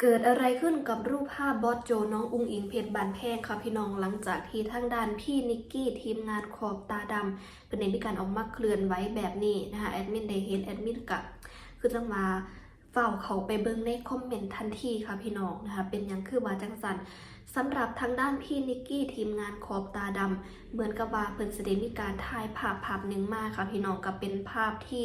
เกิดอะไรขึ้นกับรูปภาพบอสโจน้องอุงอิงเพชรบานแพงค่ะพี่น้องหลังจากที่ทางด้านพี่นิกกี้ทีมงานขอบตาดำเป็นในมีการออกมาเคลื่อนไหวแบบนี้นะคะแอดมินได้เห็นแอดมินกับคือจังมา ฝ้าเขาไปเบิ่งในคอมเมนต์ทันทีค่ะพี่น้องนะคะ เป็นยังคือว่าจังสันสำหรับทางด้านพี่นิกกี้ทีมงานขอบตาดำเหมือนกับว่าเพิ่นแสไดงมีการถ่ายภาพภาพหนึ่งมาค่ะพี่น้องกับเป็นภาพที่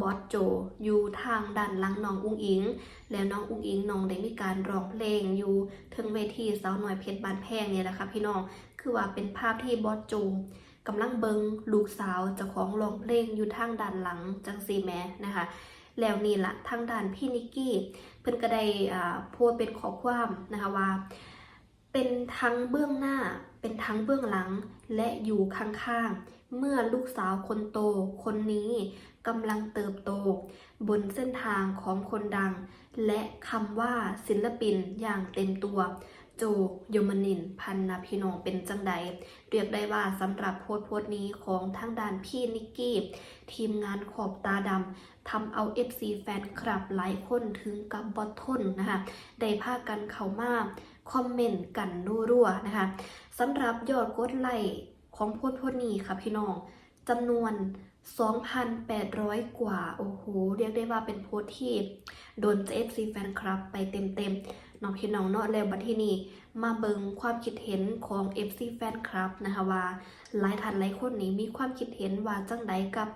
บอสโจอยู่ทางด้านหลังน้องอุ้งอิง แล้วน้องอุ้งอิงน้องได้มีการร้องเพลงอยู่ถึงเวทีสาวหน่อยเพชรบานแพงเนี่ยแหละค่ะพี่น้องคือว่าเป็นภาพที่บอสโจกำลังเบิงลูกสาวเจ้าของร้องเพลงอยู่ทางด้านหลังจังซีแม้นะคะ แล้วนี่ละทางด้านพี่นิกกี้ เพิ่นก็ได้โพสต์เป็นข้อความนะคะว่า เป็นทั้งเบื้องหน้า เป็นทั้งเบื้องหลังและอยู่ข้างๆ เมื่อลูกสาวคนโตคนนี้กำลังเติบโต บนเส้นทางของคนดัง และคำว่าศิลปินอย่างเต็มตัว โจโยมนิน พันนาพี่น้องเป็นจังใด เรียกได้ว่าสำหรับโพสต์โพสต์นี้ของทางด้านพี่นิกกี้ ทีมงานขอบตาดำทำเอา FC แฟนคลับหลายคนถึงกับบอททนนะคะได้พากันเข้ามาคอมเมนต์กันรัวๆนะคะสำหรับยอดกดไลค์ของโพสต์โพสต์นี้ค่ะพี่น้องจำนวน2,800 กว่า โอ้โห เรียกได้ว่าเป็นโพสต์ที่ โดนเอฟซีแฟนคลับไปเต็มๆ น้องพี่น้องเนาะแล้วบัดที่นี่มาเบิงความคิดเห็นของ FC แฟนคลับนะคะว่าหลายท่านหลายคนนี้มีความคิดเห็นว่าจังใดกับ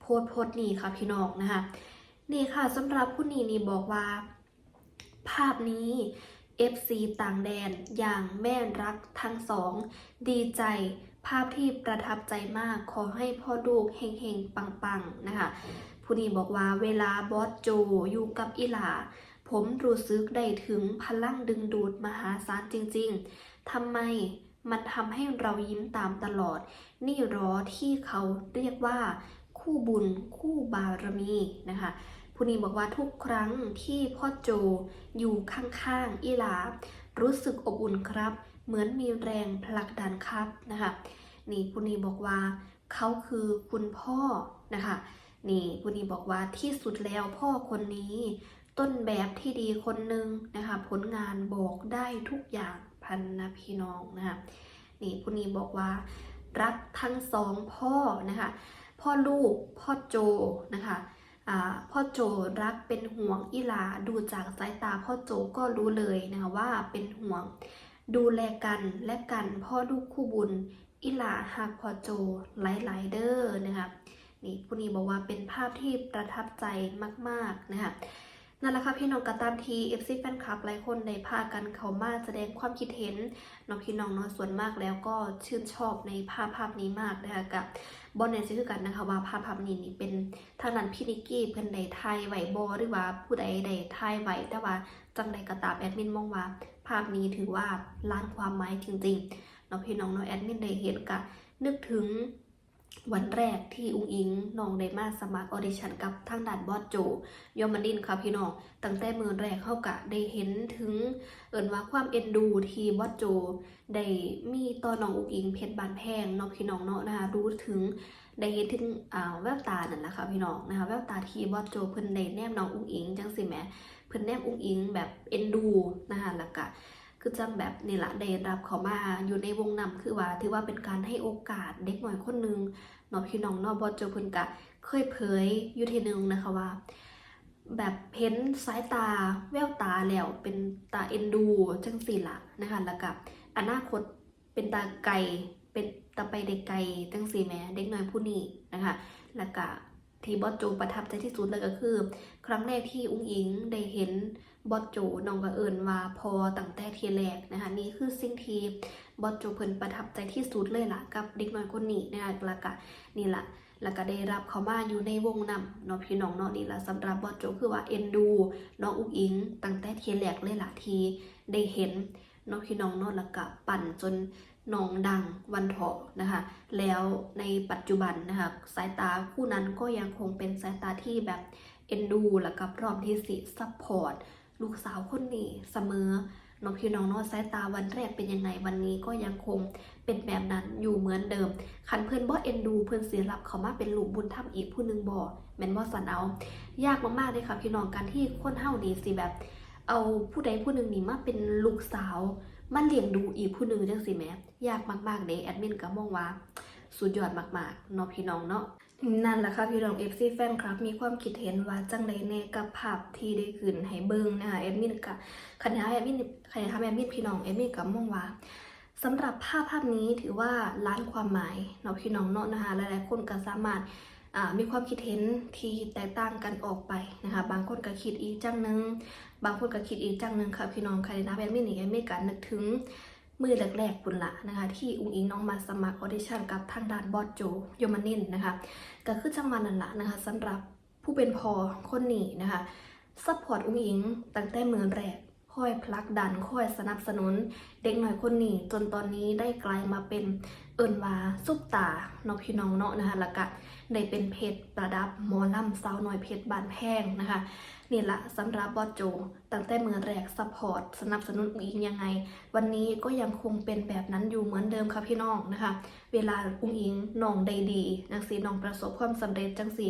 โพสต์โพสนี้ค่ะพี่น้องนะคะนี่ค่ะสำหรับผู้นี้นี่บอกว่า ภาพนี้ FC ต่างแดนอย่างแม่รักทั้งสอง ดีใจภาพที่ประทับใจมากขอให้พ่อลูกเฮงๆ ปังๆ นะคะผู้นี้บอกว่าเวลาบอสโจอยู่กับอิหลา ผมรู้สึกได้ถึงพลังดึงดูดมหาศาลจริงๆ ทำไมมันทำให้เรายิ้มตามตลอด นี่รอที่เขาเรียกว่า คู่บุญคู่บารมีนะคะผู้นี้บอกว่าทุกครั้งที่พ่อโจอยู่ข้างๆอิหลา รู้สึกอบอุ่นครับ เหมือนมีแรงผลักดันครับนะคะนี่ผู้นี้บอกว่าเขาคือคุณพ่อนะคะนี่ผู้นี้บอกว่าที่สุดแล้วพ่อคนนี้ ต้นแบบที่ดีคนหนึ่งนะคะผลงานบอกได้ทุกอย่างพันนะพี่น้องนะคะนี่ผู้นี้บอกว่า รักทั้งสองพ่อนะคะพ่อลูกพ่อโจนะคะอ่าพ่อโจรักเป็นห่วงอิหลาดูจากสายตาพ่อโจก็รู้เลยนะคะว่าเป็นห่วงดูแลกันและกันพ่อลูกคู่บุญอิหลาหักพ่อโจหลายๆเด้อนะคะนี่ผู้นี้บอกว่าเป็นภาพที่ประทับใจมาก ๆนะคะ นั่นแหละค่ะพี่น้องกระตามที FC แฟนคลับหลายคนได้พากันเขามาแสดงความคิดเห็นน้องพี่น้องเน้อยส่วนมากแล้วก็ชื่นชอบในภาพภาพนี้มากนะคะกับบอลเนสคือกันนะคะว่าภาพภาพนี้นี่เป็นทางนั้นพี่นิกกี้เพิ่นได้ถ่ายไหว้บ่หรือว่าผู้ใดได้ถ่ายไหวแต่ว่าจังใดก็ตามแอดมินมองว่า ภาพนี้ถือว่าล้านความหมายจริงๆน้องพี่น้องเน้องแอดมินได้เห็นกะนึกถึง วันแรกที่อุ้งอิงน้องได้มาสมัครออดิชั่นกับทางด่านบอสโจยอมมันดินค่ะพี่น้องตั้งแต่มือแรกเข้ากะได้เห็นถึงเอินว่าความเอ็นดูที่บอสโจได้มีต่อน้องอุ้งอิงเพชรบานแพงน้องพี่น้องเนาะนะคะรู้ถึงได้เห็นถึงอ่าแววตานั่นแหละค่ะพี่น้องนะคะแววตาที่บอสโจเพิ่นได้แนมน้องอุ้งอิงจังสิแหมเพิ่นแนมอุ้งอิงแบบเอ็นดูนะคะแล้วก็ คือจังแบบนี่แหละได้รับเขามาอยู่ในวงนำคือว่า ถือว่าเป็นการให้โอกาสเด็กหน่อยคนนึงเนาะพี่น้องเนาะบอโจเพิ่นกะเคยเผยอยู่ทีนึงนะคะว่า แบบเพ้นสายตาแววตาแล้วเป็นตาเอ็นดูจังสี่ละนะคะแล้วกับอนาคตเป็นตาไก่เป็นตาไปเด็กไก่จังสี่แม่เด็กน้อยผู้นี้นะคะแล้วก็ ที่บอสโจประทับใจที่สุดเลยก็คือ ครั้งแรกที่อุ้งอิงได้เห็นบอสโจน้องก็เอิญว่าพอตั้งแต่ทีแรกนะคะนี่คือสิ่งที่บอสโจเพิ่นประทับใจที่สุดเลยล่ะกับเด็กน้อยคนนี้นะคะแล้วก็นี่ล่ะแล้วก็ได้รับเขามาอยู่ในวงนำเนาะพี่น้องเนาะนี่ล่ะสำหรับบอสโจคือว่าเอ็นดูน้องอุ้งอิง ตั้งแต่เทีแรกเลยล่ะทีได้เห็นเนาะพี่น้องเนาะแล้วก็ปั่นจน น้องดังวันเถาะนะคะ แล้วในปัจจุบันนะคะ สายตาคู่นั้นก็ยังคงเป็นสายตาที่แบบเอ็นดูแล้วก็พร้อมที่สิซัพพอร์ตลูกสาวคนนี้เสมอเนาะพี่น้องนาะสายตาวันแรกเป็นยังไงวันนี้ก็ยังคงเป็นแบบนั้นอยู่เหมือนเดิม คันเพื่อนบ่เอ็นดูเพื่อนเสียรับเขามาเป็นลูกบุญธรรมอีกผู้หนึงบ่แม่นบ่สันเอา ยากมากๆเลยค่ะพี่น้องการที่คนเฮานี่สิแบบ เอาผู้ใดผู้หนึ่งนี่มาเป็นลูกสาว มาเลี้ยงดูอีกผู้หนึ่งจังสิแม่ยากมากๆเด้แอดมินก็มองว่า สุดยอดมากๆเนาะพี่น้องเนาะนั่นแหละค่ะพี่น้อง FC แฟนครับ มีความคิดเห็นว่าจังไดแน่กับภาพที่ได้ขึ้นให้เบิ่งนะคะแอดมินก็คันหาแอดมินคันหาแอดมินพี่น้องแอดมินก็มองว่าสำหรับภาพภาพนี้ถือว่าล้านความหมายเนาะพี่น้องเนาะนะคะหลายๆคนก็สามารถมีความคิดเห็นที่แตกต่างกันออกไปนะคะ บางคนก็คิดอีกจังนึง บางคนก็คิดอีกจังหนึงค่ะพี่น้องใครนะแอดมินนี่แอดมินก็นึกถึงมือแรกๆปุ่นละนะคะ ที่อุ้งอิงน้องมาสมัครออดิชั่นกับทางด้านบอสโจโยมานินนะคะก็คือจังหวะนั้นละนะคะสำหรับผู้เป็นพอคนนี้นะคะซัพพอร์ตอุ้งอิงตั้งแต่มือแรกคอยผลักดันคอยสนับสนุน เด็กหน่อยคนนี้จนตอนนี้ได้กลายมาเป็น เอิญว่าซุปตาเนาะพี่น้องเนาะนะคะแล้วก็ได้เป็นเพจประดับหมอลำสาวหน่อยเพจบานแพงนะคะนี่ละสำหรับบอโจ ตั้งแต่เมือแรกซัพพอร์ตสนับสนุนอุ้งอิงยังไง วันนี้ก็ยังคงเป็นแบบนั้นอยู่เหมือนเดิมค่ะพี่น้องนะคะ เวลาอุ้งอิงน้องได้ดีนังสีน้องประสบความสำเร็จจังสี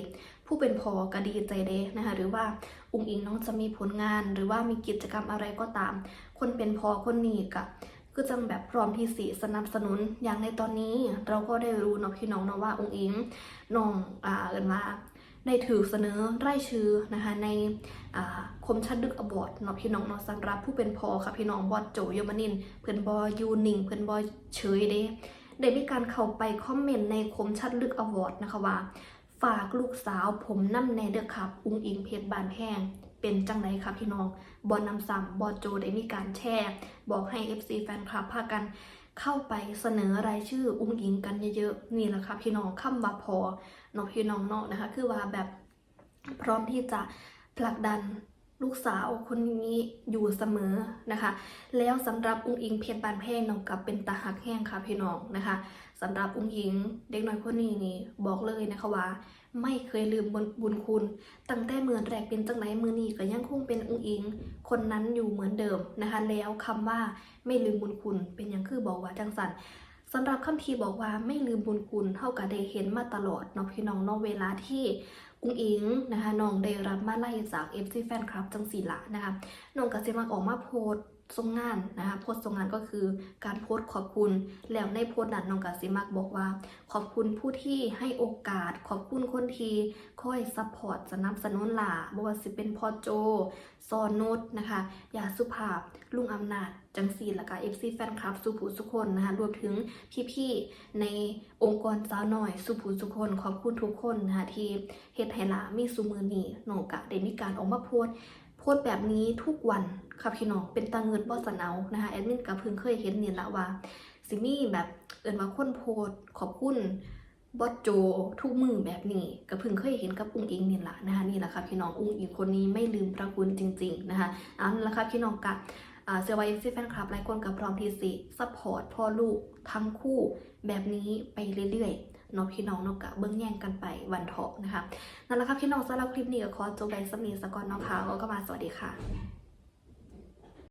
ผู้เป็นพอก็ดีใจเด้นะคะหรือว่าอุ้งอิงน้องจะมีผลงาน หรือว่ามีกิจกรรมอะไรก็ตาม คนเป็นพอคนนี้ก็ ก็จังแบบพร้อมที่สิสนับสนุนอย่างในตอนนี้ เราก็ได้รู้เนาะพี่น้องเนาะว่าอุ้งอิงน้องอ่าเอินว่าได้ถือเสนอไร่ชื่อนะคะในอ่าคมชัดดึกอบอดเนาะพี่น้องเนาะสำหรับผู้เป็นพอค่ะพี่น้องบอดโจยมานิน เพื่อนบอยูนิ่งเพื่อนบอเฉยเด้ได้มีการเข้าไปคอมเมนต์ในคมชัดลึกอวอร์ดนะคะว่า ฝากลูกสาวผมน้ำแนเด้อครับ อุ้งอิงเพชรบานแห้ง เป็นจังไดครับพี่น้องบอลนำซ้ำบอโจได้มีการแชร์บอกให้ FC แฟนคลับพากันเข้าไปเสนอรายชื่ออุ้งอิงกันเยอะๆนี่แหละครับพี่น้องคำว่าพอเนาะพี่น้องเนาะนะคะ คือว่าแบบพร้อมที่จะผลักดันลูกสาวคนนี้อยู่เสมอนะคะ แล้วสำหรับอุ้งอิงเพชรบานแพงน้องกับเป็นตาหักแห้งค่ะพี่น้องนะคะ สำหรับอุ้งอิงเด็กน้อยคนนี้นี่บอกเลยนะคะว่า ไม่เคยลืมบุญบุญคุณ ตั้งแต่เมือนแรกเป็นจังไหนมือนี้ก็ยังคงเป็นอุ้งอิง คนนั้นอยู่เหมือนเดิมนะคะ แล้วคำว่าไม่ลืมบุญคุณ เป็นอย่างคือบอกว่าจังสันสำหรับคำทีบอกว่าไม่ลืมบุญคุณเท่ากับได้เห็นมาตลอดเนาะพี่น้องเนาะเวลาที่อุ้งอิงนะคะน้องได้รับมาไล่จาก FC แฟนคลับจังสีละนะคะน้องก็จะมาออกมาโพส ต์ส่งงานนะคะโพสต์ส่งงานก็คือการโพสต์ขอบคุณ แล้วในโพสต์นั้นน้องก็สิมักบอกว่า ขอบคุณผู้ที่ให้โอกาส ขอบคุณคนที่คอยซัพพอร์ตสนับสนุนหล่าบ่ว่าสิเป็นพ่อโจซอนนุชนะคะยาสุภาพลุงอำนาจจังสีและก็ FC แฟนคลับสุภูสุคนนะคะรวมถึงพี่ๆในองค์กรสาวหน่อยสุภูสุคนขอบคุณทุกคนนะคะที่เฮ็ดให้ละมีสุมือนี้น้องกะได้มีการออกมาโพสต์ โพสแบบนี้ทุกวันค่ะพี่น้องเป็นตาเงินบ่สเนานะคะแอดมินก็เพิ่งเคยเห็นเนี่ยละว่าสิมีแบบเอิ้นว่าคนโพสขอบคุณบอสโจทุกมือแบบนี้ก็เพิ่งเคยเห็นกับอุ้งอิงนี่แหละนะคะนี่แหละค่ะพี่น้องอุ้งอิงคนนี้ไม่ลืมพระคุณจริง ๆนะคะเอาละค่ะพี่น้องกะอ่าเซอร์ไวซีแฟนคลับหลายคนกับพร้อมทีสิซัพพอร์ตพ่อลูกทั้งคู่แบบนี้ไปเรื่อยๆ เนาะพี่น้องเนกกะเบื้องแย่งกันไปวันเถาะนะคะนั่นแหละครับพี่น้องสำหรับคลิปนี้ก็ขอจบไปสำนีสกอนเน้องค่ะก็มาสวัสดีค่ะ